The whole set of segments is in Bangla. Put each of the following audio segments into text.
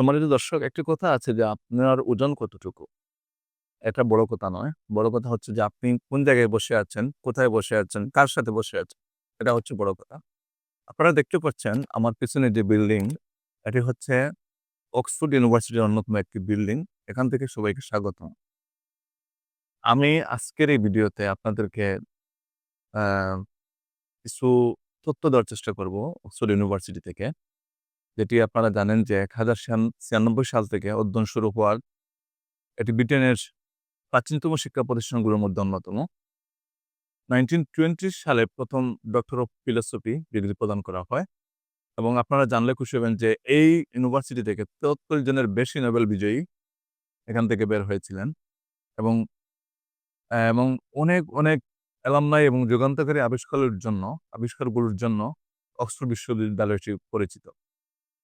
সম্মানিত দর্শক একটি কথা আছে যে আপনার ওজন কতটুকু? এটা বড় কথা নয়। বড় কথা হচ্ছে যে আপনি কোন জায়গায় বসে আছেন, কোথায় বসে আছেন, কার সাথে বসে আছেন। এটা হচ্ছে বড় কথা। আপনারা দেখতে পাচ্ছেন আমার পিছনে যে বিল্ডিং, এটি হচ্ছে অক্সফোর্ড ইউনিভার্সিটির অন্যতম একটি বিল্ডিং। এখান থেকে সবাইকে স্বাগত আমি আজকের এই ভিডিওতে আপনাদেরকে কিছু তথ্য দেওয়ার চেষ্টা করব অক্সফোর্ড ইউনিভার্সিটি থেকে। যেটি আপনারা জানেন যে ১৯৯৬ সাল থেকে অধ্যয়ন শুরু হওয়ার এটি ব্রিটেনের প্রাচীনতম শিক্ষা প্রতিষ্ঠানগুলোর মধ্যে অন্যতম। 1920 সালে প্রথম ডক্টর অফ ফিলোসফি ডিগ্রি প্রদান করা হয় এবং আপনারা জানলে খুশি হবেন যে এই ইউনিভার্সিটি থেকে ৭৩ জনের বেশি নোবেল বিজয়ী এখান থেকে বের হয়েছিলেন এবং এবং অনেক, অনেক অ্যালামনাই এবং যুগান্তকারী আবিষ্কারের জন্য আবিষ্কারগুলোর জন্য অক্সফোর্ড বিশ্ববিদ্যালয়টি পরিচিত।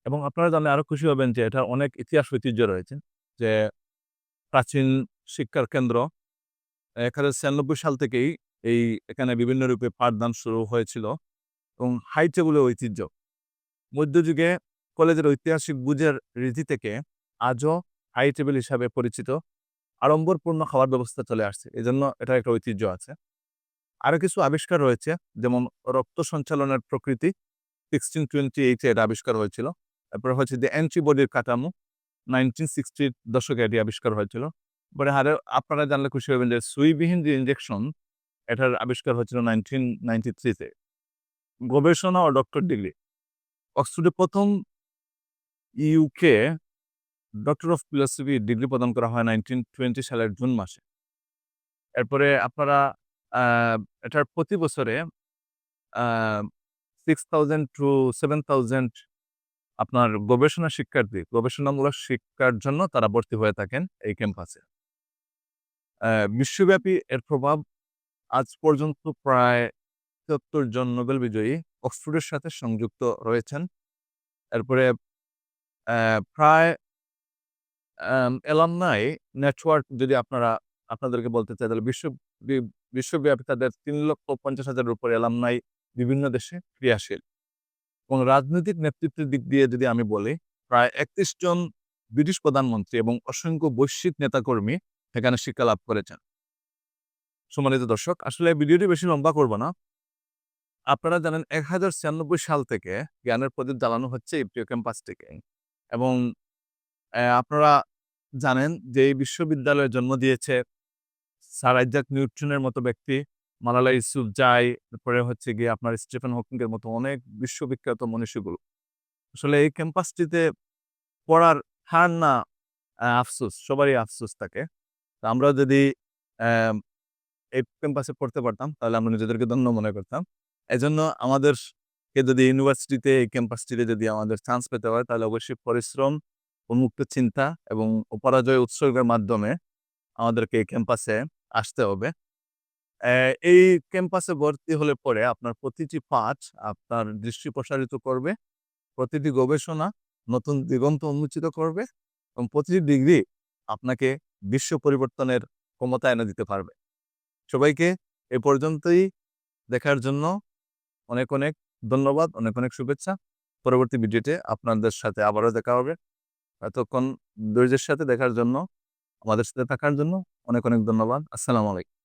এবং আপনারা জানলে আরও খুশি হবেন যে এটার অনেক ইতিহাস ঐতিহ্য রয়েছে। যে প্রাচীন শিক্ষার কেন্দ্র এক ১৯৯৬ সাল থেকেই এই এখানে বিভিন্ন রূপে পাঠদান শুরু হয়েছিল এবং হাই টেবলের ঐতিহ্য। মধ্যযুগে কলেজের ঐতিহাসিক বুঝের রীতি থেকে আজও হাই টেবল হিসাবে পরিচিত আড়ম্বরপূর্ণ খাওয়ার ব্যবস্থা চলে আসছে। এজন্য এটার একটা ঐতিহ্য আছে। আরও কিছু আবিষ্কার রয়েছে, যেমন রক্ত সঞ্চালনের প্রকৃতি 1628 এ এটা আবিষ্কার হয়েছিল। তারপরে হচ্ছে যে অ্যান্টিবডির কাঠামো 1960 সিক্সটির দশকে এটি আবিষ্কার হয়েছিল। পরে আরও আপনারা জানলে খুশি হবেন যে সুইবিহীন যে ইনজেকশন এটার আবিষ্কার হয়েছিল 1993 তে। গবেষণা ও ডক্টর ডিগ্রি। অক্সফোর্ডে প্রথম UK doctor of philosophy degree প্রদান করা হয় 1920 সালের জুন মাসে। এরপরে আপনারা এটার প্রতি বছরে সিক্স থাউজেন্ড টু 7000 আপনার গবেষণা শিক্ষার্থী, গবেষণামূলক শিক্ষার জন্য তারা ভর্তি হয়ে থাকেন এই ক্যাম্পাসে। বিশ্বব্যাপী এর প্রভাব আজ পর্যন্ত প্রায় ৭৩ জন নোবেল বিজয়ী অক্সফোর্ডের সাথে সংযুক্ত রয়েছেন। এরপরে প্রায় আম অ্যালামনাই নেটওয়ার্ক যদি আপনারা আপনাদেরকে বলতে চাই তাহলে বিশ্ব বিশ্বব্যাপী তাদের ৩,৫০,০০০ এর উপরে অ্যালামনাই বিভিন্ন দেশে ক্রিয়াশীল। এবং রাজনৈতিক নেতৃত্বের দিক দিয়ে যদি আমি বলি, প্রায় ৩১ জন ব্রিটিশ প্রধানমন্ত্রী এবং অসংখ্য বৈশ্বিক নেতাকর্মী এখানে শিক্ষা লাভ করেছেন। সম্মানিত দর্শক, আসলে ভিডিওটি বেশি লম্বা করব না। আপনারা জানেন ১০৯৬ সাল থেকে জ্ঞানের প্রদীপ জ্বালানো হচ্ছে এই প্রিয় ক্যাম্পাসটিকে এবং আপনারা জানেন যে এই বিশ্ববিদ্যালয়ে জন্ম দিয়েছে স্যার আইজাক নিউটনের মতো ব্যক্তি, মালালা ইউসুফজাই, তারপরে হচ্ছে গিয়ে আপনার স্টিফেন হকিং এর মতো অনেক বিশ্ববিখ্যাত মনীষীগুলো। আসলে এই ক্যাম্পাসটিতে পড়ার হার না আফসোস, সবারই আফসোস থাকে। তো আমরা যদি এই ক্যাম্পাসে পড়তে পারতাম তাহলে আমরা নিজেদেরকে ধন্য মনে করতাম। এজন্য আমাদেরকে যদি ইউনিভার্সিটিতে এই ক্যাম্পাসটিতে যদি আমাদের চান্স পেতে হয় তাহলে অবশ্যই পরিশ্রম, উন্মুক্ত চিন্তা এবং অপরাজয় উৎসর্গের মাধ্যমে আমাদেরকে এই ক্যাম্পাসে আসতে হবে। এই ক্যাম্পাসে ভর্তি হলে পরে আপনার প্রতিটি পাঠ আপনার দৃষ্টি প্রসারিত করবে। প্রতিটি গবেষণা নতুন দিগন্ত উন্মোচিত করবে এবং প্রতিটি ডিগ্রি আপনাকে বিশ্ব পরিবর্তনের ক্ষমতা এনে দিতে পারবে। সবাইকে এ পর্যন্তই দেখার জন্য অনেক, অনেক ধন্যবাদ। অনেক, অনেক শুভেচ্ছা। পরবর্তী ভিডিওতে আপনাদের সাথে আবারও দেখা হবে। এতক্ষণ ধৈর্যের সাথে দেখার জন্য, আমাদের সাথে থাকার জন্য অনেক, অনেক ধন্যবাদ। আসসালামু আলাইকুম।